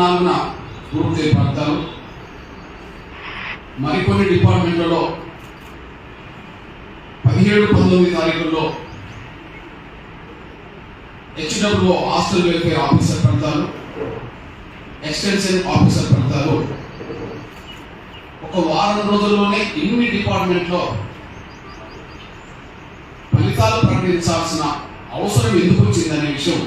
పద్నాలుగున పూర్తి చేపడతారు మరికొన్ని డిపార్ట్మెంట్లలో పదిహేడు పంతొమ్మిది తారీఖుల్లో హెచ్డబ్ల్యూ హాస్టల్ వెల్ఫేర్ ఆఫీసర్ పెడతారు. ఎక్స్టెన్షన్ ఆఫీసర్ పెడతారు. ఒక వారం రోజుల్లోనే ఇన్ని డిపార్ట్మెంట్లో ఫలితాలు ప్రకటించాల్సిన అవసరం ఎందుకు వచ్చిందనే విషయం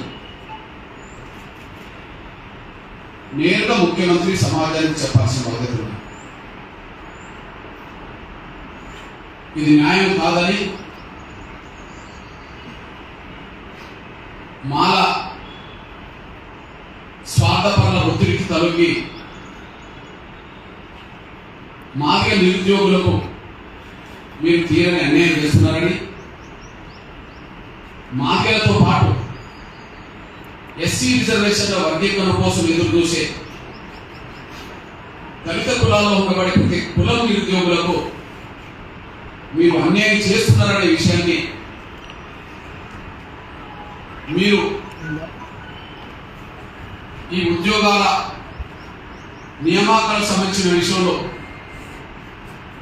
నేరుగా ముఖ్యమంత్రి సమాజానికి చెప్పాల్సిన బాధ్యత ఉంది. ఇది న్యాయం కాదని మాల స్వార్థపరుల ఒత్తిడికి తలొగ్గి మాదిగ నిరుద్యోగులకు మీరు తీరని అన్యాయం చేస్తున్నారని మాదిగలతో పాటు ఎస్సీ రిజర్వేషన్ల వర్గీకరణ కోసం ఎదురు చూసే దళిత కులాల్లో ఉండబడే ప్రతి కులం నిరుద్యోగులకు మీరు అన్యాయం చేస్తున్నారనే విషయాన్ని మీరు ఈ ఉద్యోగాల నియామకాలకు సంబంధించిన విషయంలో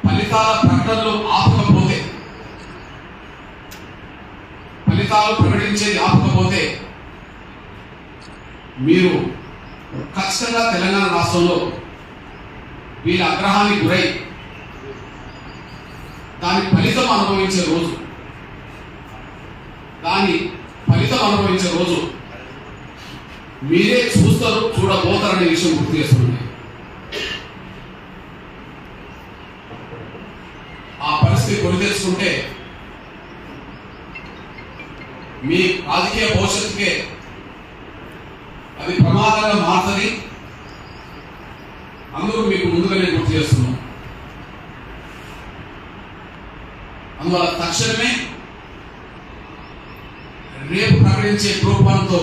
ఫలితాల ప్రకటనలు ఆపకపోతే ఫలితాలు ప్రకటించేది ఆపకపోతే మీరు ఖచ్చితంగా తెలంగాణ రాష్ట్రంలో వీళ్ళ అగ్రహానికి గురై దాని ఫలితం అనుభవించే రోజు దాని ఫలితం అనుభవించే రోజు మీరే చూస్తారు చూడబోతారనే విషయం గుర్తు చేస్తుంది. ఆ పరిస్థితి కొని తెలుసుకుంటే మీ రాజకీయ భవిష్యత్తుకే అది ప్రమాదంగా మారుతుంది. అందుకు మీకు ముందుగానే గుర్తు చేస్తున్నాం అందువల్ల తక్షణమే రేపు ప్రకటించే గ్రూప్ పాటు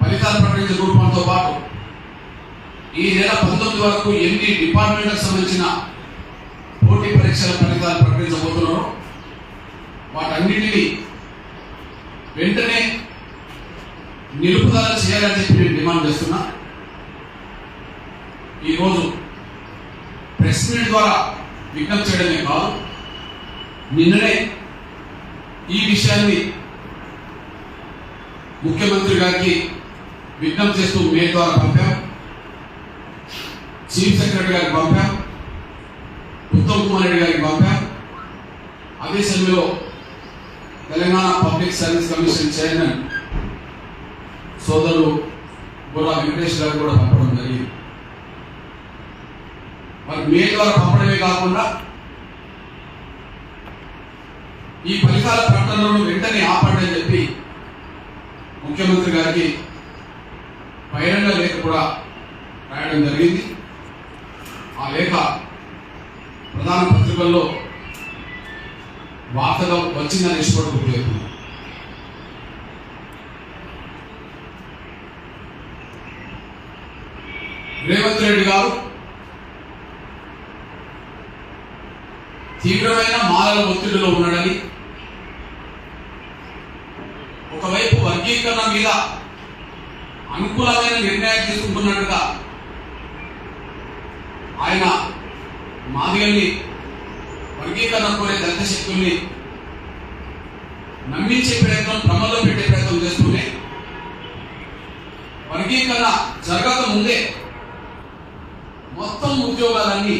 ఫలితాలు ప్రకటించే గ్రూప్ పాటు ఈ నెల పంతొమ్మిది వరకు ఎన్ని డిపార్ట్మెంట్లకు సంబంధించిన పోటీ పరీక్షల ఫలితాలు ప్రకటించబోతున్నారో వాటన్నిటిని వెంటనే నిలుపుదల చేయాలని చెప్పి నేను డిమాండ్ చేస్తున్నా. ఈరోజు ప్రెస్ మీట్ ద్వారా విజ్ఞప్తి చేయడమే కాదు నిన్ననే ఈ విషయాన్ని ముఖ్యమంత్రి గారికి విజ్ఞప్తి చేస్తూ మెయిల్ ద్వారా పంపాం. చీఫ్ సెక్రటరీ గారికి పంపాం. ఉత్తమ్ కుమార్ రెడ్డి గారికి పంపాం. అదే సమయంలో Telangana public service commission chairman సోదరులు బుర్రా వెంకటేష్ గారు కూడా పంపడం జరిగింది. మరి మే ద్వారా పంపడమే కాకుండా ఈ ఫలితాల ప్రకటనలను వెంటనే ఆపండి అని చెప్పి ముఖ్యమంత్రి గారికి బహిరంగ లేఖ కూడా రాయడం జరిగింది. ఆ లేఖ ప్రధాన పత్రికల్లో వార్తగా వచ్చిందని ఇష్టపడి గుర్తు చేస్తున్నాను. రేవంత్ రెడ్డి గారు తీవ్రమైన మాలల ఒత్తిడిలో ఉన్నాడని ఒకవైపు వర్గీకరణ మీద అనుకూలమైన నిర్ణయం తీసుకుంటున్నట్టుగా ఆయన మాదిగల్ని వర్గీకరణ కోరే దళిత శక్తుల్ని నమ్మించే ప్రయత్నం భ్రమలో పెట్టే ప్రయత్నం చేస్తూనే వర్గీకరణ జరగక ముందే మొత్తం ఉద్యోగాలన్నీ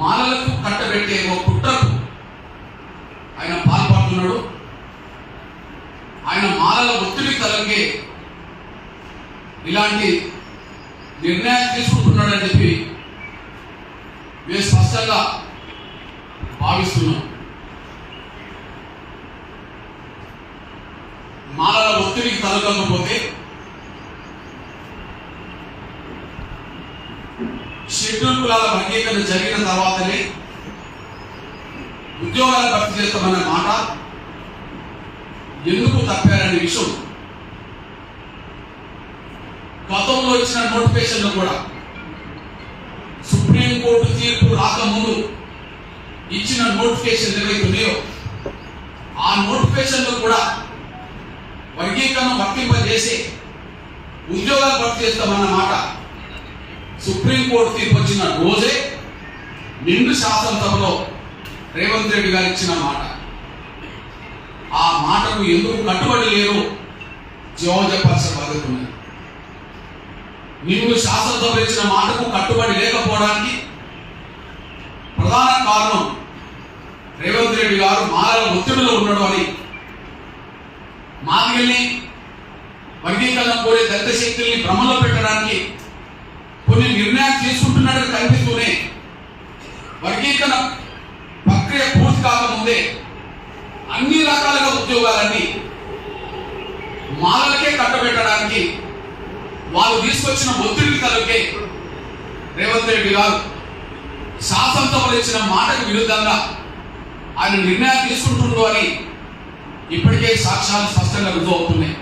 మాలలకు కట్టబెట్టే ఓ కుట్రకు ఆయన పాల్పడుతున్నాడు. ఆయన మాలల ఒత్తిడి తలగే ఇలాంటి నిర్ణయాలు తీసుకుంటున్నాడని చెప్పి మేము స్పష్టంగా భావిస్తున్నాం. మాలల ఒత్తిడికి తలగకపోతే షెడ్యూల్ వర్గీకరణ జరిగిన తర్వాతనే ఉద్యోగాలు భర్తీ చేస్తామన్న మాట ఎందుకు తప్పారనే విషయం గతంలో ఇచ్చిన నోటిఫికేషన్లు కూడా సుప్రీంకోర్టు తీర్పు రాకముందు ఇచ్చిన నోటిఫికేషన్ ఏవైతే ఉన్నాయో ఆ నోటిఫికేషన్లు కూడా వర్గీకరణ వర్తింపజేసి ఉద్యోగాలు భర్తీ చేస్తామన్న మాట సుప్రీంకోర్టు తీర్పు వచ్చిన రోజే నిండు శాసనసభలో రేవంత్ రెడ్డి గారు ఇచ్చిన మాట. ఆ మాటకు ఎందుకు కట్టుబడి లేరు జవాబు చెప్పాల్సిన బాధ్యత ఉంది నిన్ను శాసనసభ ఇచ్చిన మాటకు కట్టుబడి లేకపోవడానికి ప్రధాన కారణం రేవంత్ రెడ్డి గారు మారల ఒత్తిడిలో ఉండడం అని మాదిగల్ని వర్గీకరణ కోరే దళిత శక్తుల్ని భ్రమలో పెట్టడానికి కొన్ని నిర్ణయాలు తీసుకుంటున్నట్టు కనిపిస్తూనే వర్గీకరణ ప్రక్రియ పూర్తి కాకముందే అన్ని రకాలుగా ఉద్యోగాలన్నీ మాలలకే కట్టబెట్టడానికి వాళ్ళు తీసుకొచ్చిన ఒత్తిడి తలకే రేవంత్ రెడ్డి గారు శాసనసభలో ఇచ్చిన మాటకు విరుద్ధంగా ఆయన నిర్ణయాలు తీసుకుంటుండో అని ఇప్పటికే సాక్ష్యాలు స్పష్టంగా రుజువు అవుతున్నాయి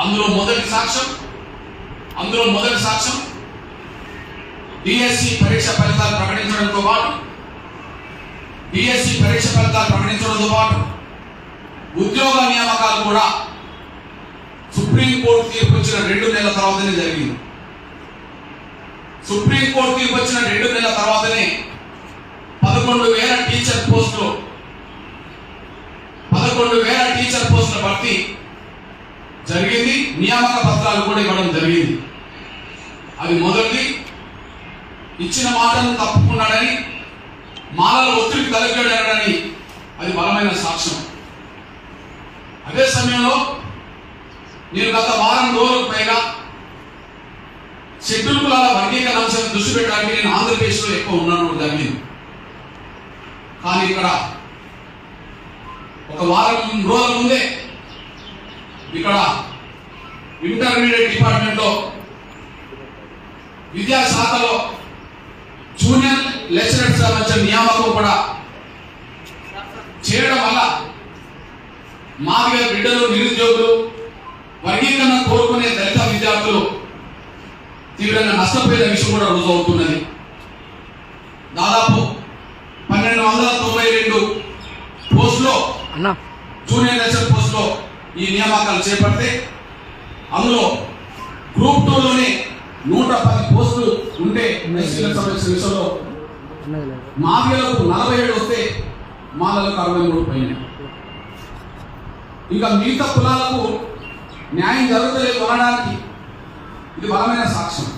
అందులో మొదటి సాక్ష్యం అందులో మొదటి సాక్ష్యం డిఎస్సి పరీక్ష ఫలితాలు ప్రకటించడంతో పాటు డిఎస్సి పరీక్ష ఫలితాలు ప్రకటించడంతో పాటు ఉద్యోగ నియామకాలు కూడా సుప్రీంకోర్టు తీర్పు వచ్చిన రెండు నెలల తర్వాతనే జరిగింది. సుప్రీంకోర్టు తీర్పు వచ్చిన రెండు నెలల తర్వాతనే పదకొండు వేల టీచర్ పోస్టులు పదకొండు వేల టీచర్ పోస్టుల భర్తీ జరిగింది. నియామక పత్రాలు కూడా ఇవ్వడం జరిగింది. అది మొదటిది. ఇచ్చిన మాటను తప్పుకున్నాడని మాలల ఒత్తిడి తలగాడని అది బలమైన సాక్ష్యం. అదే సమయంలో నేను గత వారం రోజులకు పైగా షెడ్యూల్ కులాల వర్గీకరణ అంశాన్ని దృష్టి పెట్టడానికి నేను ఆంధ్రప్రదేశ్లో ఎక్కువ ఉన్నాను జరిగింది. కానీ ఇక్కడ ఒక వారం రోజుల ముందే ఇక్కడ ఇంటర్మీడియట్ డిపార్ట్మెంట్లో విద్యాశాఖలో జూనియర్ లెక్చరర్స్ సంబంధించిన నియామకం కూడా చేయడం వల్ల మాదిగా బిడ్డలు నిరుద్యోగులు వర్గీకరణ కోరుకునే దళిత విద్యార్థులు తీవ్రంగా నష్టపోయిన విషయం కూడా రుజువు అవుతున్నది. దాదాపు పన్నెండు వందల తొంభై రెండు పోస్టులో జూనియర్ లెక్చర్ పోస్టులో ఈ నియామకాలు చేపడితే అందులో గ్రూప్ టూలోనే నూట పది పోస్టులు ఉంటే విషయంలో మాదిగలకు నలభై ఏడు వస్తే మాలలకు అరవై మూడు పైన ఇంకా మిగతా కులాలకు న్యాయం జరుగుతలేదు అనడానికి ఇది బలమైన సాక్ష్యం.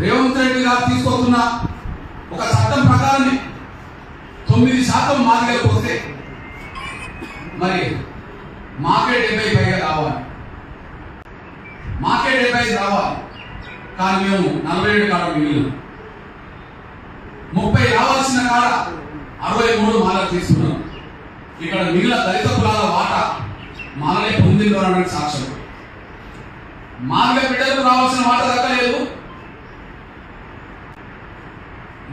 రేవంత్ రెడ్డి గారు తీసుకొస్తున్న ఒక చట్టం ప్రకారమే తొమ్మిది శాతం మాదిగలకు వస్తే మరి మాకే డెబ్బై పైగా రావాలి మాకే డెబ్బై రావాలి. కానీ మేము నలభై ఏడు కాడ మిగిలిన ముప్పై రావాల్సిన కాడ అరవై మూడు మాలలు తీసుకున్నాం. ఇక్కడ మిగిలిన దళిత కులాల వాటా మాలనే పొందిందో అనడానికి సాక్ష్యం మార్గ బిడ్డలకు రావాల్సిన మాట దక్కలేదు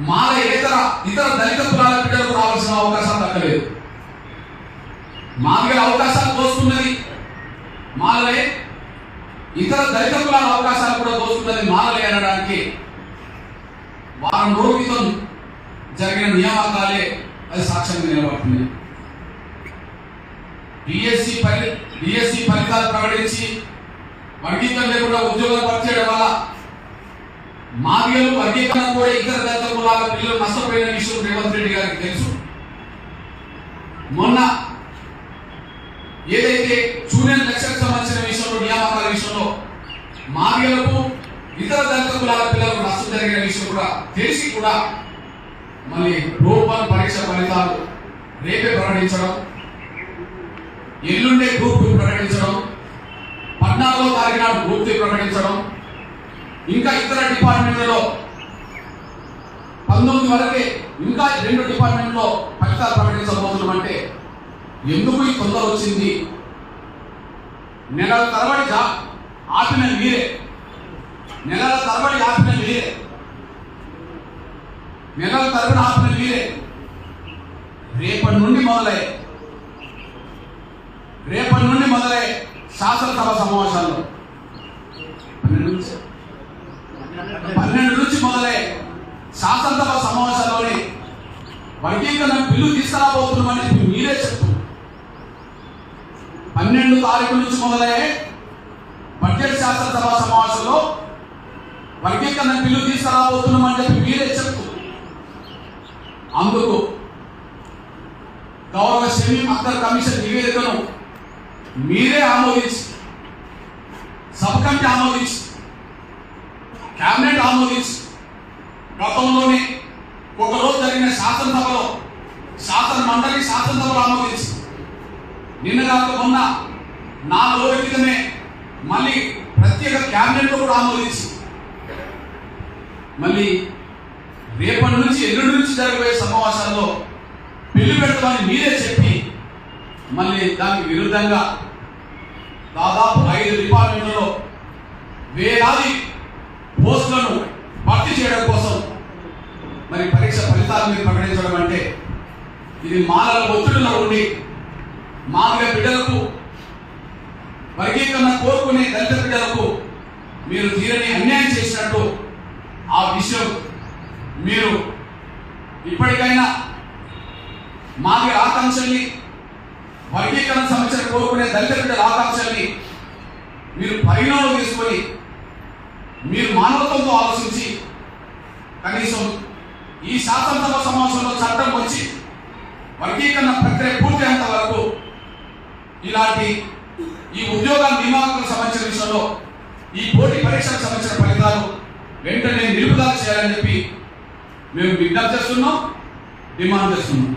మాల ఇతర ఇతర దళిత కులాల బిడ్డలకు రావాల్సిన అవకాశాలు దక్కలేదు మాదిగల అవకాశాలు దోస్తున్నది మాలనే ఇతర దళిత కులాల అవకాశాలు కూడా దోస్తున్నది మానలే అనడానికి వారం రోజుల క్రితం జరిగిన నియామకాలే అది సాక్ష్యంగా నిలబడుతుంది. డిఎస్సి ఫలి డిఎస్సి ఫలితాలు ప్రకటించి వర్గీకరణ లేకుండా ఉద్యోగాలు భర్తీ చేయడం వల్ల మాదిగలు వర్గీకరణ కూడా ఇతర దళిత కులాల పిల్లలు నష్టపోయిన విషయం రేవంత్ రెడ్డి గారికి తెలుసు. మొన్న ఏదైతే జూనియర్ లెక్చర్ సంబంధించిన విషయం నియామకాల విషయంలో మాదిగలకు ఇతర దళిత కులాల పిల్లలకు నష్టం జరిగిన విషయం కూడా తెలిసి కూడా మళ్ళీ గ్రూప్ పరీక్ష ఫలితాలు రేపే ప్రకటించడం ఎల్లుండే గ్రూప్ ప్రకటించడం పద్నాలుగో తారీఖు నాడు గ్రూప్ ప్రకటించడం ఇంకా ఇతర డిపార్ట్మెంట్లలో పంతొమ్మిది వరకే ఇంకా రెండు డిపార్ట్మెంట్లో ఫలితాలు ప్రకటించబోతున్నామంటే ఎందుకు ఈ తొందర వచ్చింది నెలల తరబడి ఆపిన మీరే. నెలల తరబడి ఆపిన మీరే. నెలల తరబడి ఆపిన మీరే. రేపటి నుండి మొదలై రేపటి నుండి మొదలై శాసనసభ సమావేశాల్లో పన్నెండు నుంచి పన్నెండు నుంచి మొదలై శాసనసభ సమావేశాల్లోనే వర్గీకరణ బిల్లు తీసుకురాబోతున్నామని చెప్పి మీరే చెప్తున్నారు. పన్నెండు తారీఖు నుంచి మొదలయ్యే బడ్జెట్ శాసనసభ సమావేశంలో వర్గీకరణ బిల్లు తీసుకురాబోతున్నామని చెప్పి మీరే చెప్తూ అందుకు గౌరవ సెమీ అఖ్తర్ కమిషన్ నివేదికను మీరే ఆమోదించి సబ్ కమిటీ ఆమోదించి కేబినెట్ ఆమోదించి గతంలోనే ఒకరోజు జరిగిన శాసనసభలో శాసన మండలి శాసనసభలో ఆమోదించి నిన్న కాక మొన్న నాలుగు రోజుల క్రితమే మళ్ళీ ప్రత్యేక క్యాబినెట్ కూడా ఆమోదించి మళ్ళీ రేపటి నుంచి ఎల్లుండి నుంచి జరగబోయే సమావేశాల్లో బిల్లు పెడతామని మీరే చెప్పి మళ్ళీ దానికి విరుద్ధంగా దాదాపు ఐదు డిపార్ట్మెంట్లలో వేలాది పోస్టులను భర్తీ చేయడం కోసం మరి పరీక్ష ఫలితాలు మీరు ప్రకటించడం అంటే ఇది మానవ ఒత్తిడిలో ఉండి మానవ బిడ్డలకు వర్గీకరణ కోరుకునే దళిత బిడ్డలకు మీరు తీరని అన్యాయం చేసినట్టు ఆ విషయం మీరు ఇప్పటికైనా మాదిరి ఆకాంక్షల్ని వర్గీకరణ సమస్యలు కోరుకునే దళిత బిడ్డల ఆకాంక్షల్ని మీరు పరిగణలో తీసుకొని మీరు మానవత్వంతో ఆలోచించి కనీసం ఈ శాసనసభ సమావేశంలో చట్టం వచ్చి వర్గీకరణ ప్రక్రియ పూర్తయ్యేంత వరకు ఇలాంటి ఈ ఉద్యోగ నియామకాలకు సంబంధించిన విషయంలో ఈ పోటీ పరీక్షలకు సంబంధించిన ఫలితాలు వెంటనే నిలుపుదల చేయాలని చెప్పి మేము విజ్ఞప్తి చేస్తున్నాం డిమాండ్ చేస్తున్నాం.